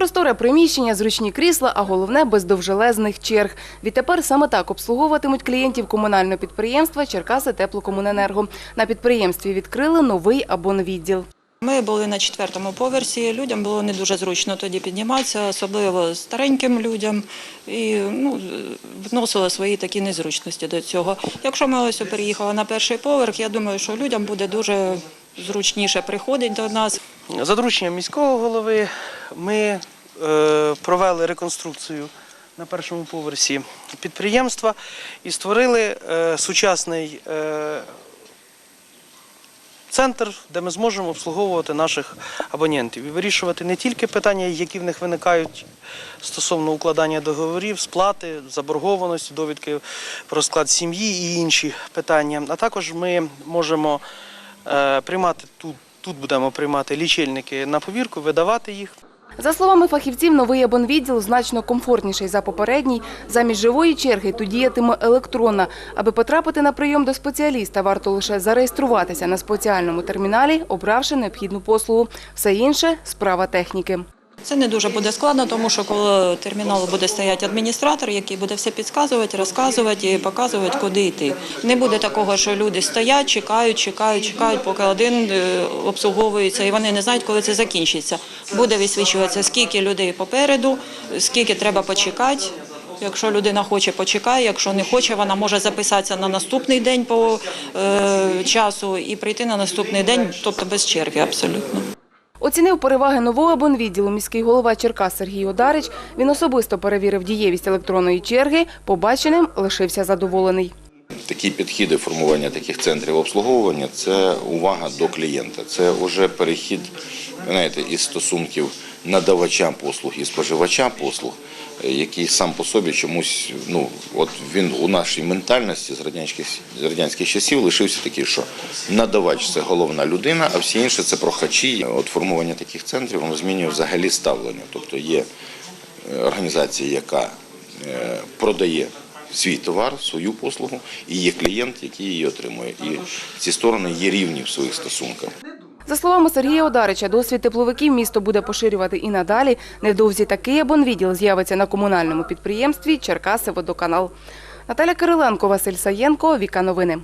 Просторе приміщення, зручні крісла, а головне без довжелезних черг. Відтепер саме так обслуговуватимуть клієнтів комунального підприємства Черкаси Теплокомуненерго. На підприємстві відкрили новий абонвідділ. Ми були на четвертому поверсі. Людям було не дуже зручно тоді підніматися, особливо стареньким людям, і ну, вносили свої такі незручності до цього. Якщо ми ось переїхали на перший поверх, я думаю, що людям буде дуже зручніше приходити до нас. За дорученням міського голови ми е, провели реконструкцію на першому поверсі підприємства і створили е, сучасний е, центр, де ми зможемо обслуговувати наших абонентів і вирішувати не тільки питання, які в них виникають стосовно укладання договорів, сплати, заборгованості, довідки про склад сім'ї і інші питання. А також ми можемо приймати тут. Тут будемо приймати лічильники на повірку, видавати їх. За словами фахівців, новий абонвідділ значно комфортніший за попередній. Замість живої черги тут діятиме електронна. Аби потрапити на прийом до спеціаліста, варто лише зареєструватися на спеціальному терміналі, обравши необхідну послугу. Все інше – справа техніки. Це не дуже буде складно, тому що коли терміналу буде стояти адміністратор, який буде все підказувати, розказувати і показувати, куди йти. Не буде такого, що люди стоять, чекають, чекають, чекають, поки один е, обслуговується, і вони не знають, коли це закінчиться. Буде висвічуватися, скільки людей попереду, скільки треба почекати. Якщо людина хоче, почекає. Якщо не хоче, вона може записатися на наступний день по е, часу і прийти на наступний день, тобто без черги абсолютно. Оцінив переваги нового бонвідділу міський голова Черкас Сергій Одарич. Він особисто перевірив дієвість електронної черги. Побаченим лишився задоволений. Такі підходи формування таких центрів обслуговування це увага до клієнта. Це вже перехід знаєте, із стосунків надавача послуг і споживача послуг, е, який сам по собі чомусь, ну от він у нашій ментальності з радянських з радянських часів лишився такий, що надавач це головна людина, а всі інші це прохачі. От формування таких центрів воно змінює взагалі ставлення. Тобто є е, організація, яка е, продає свій товар, свою послугу, і є клієнт, який її отримує. І ці сторони є рівні в своїх стосунках. За словами Сергія Одарича, досвід тепловиків місто буде поширювати і надалі. Невдовзі такий абонвідділ з'явиться на комунальному підприємстві Черкаси Водоканал. Наталя Кириленко, Василь Саєнко, Віка Новини.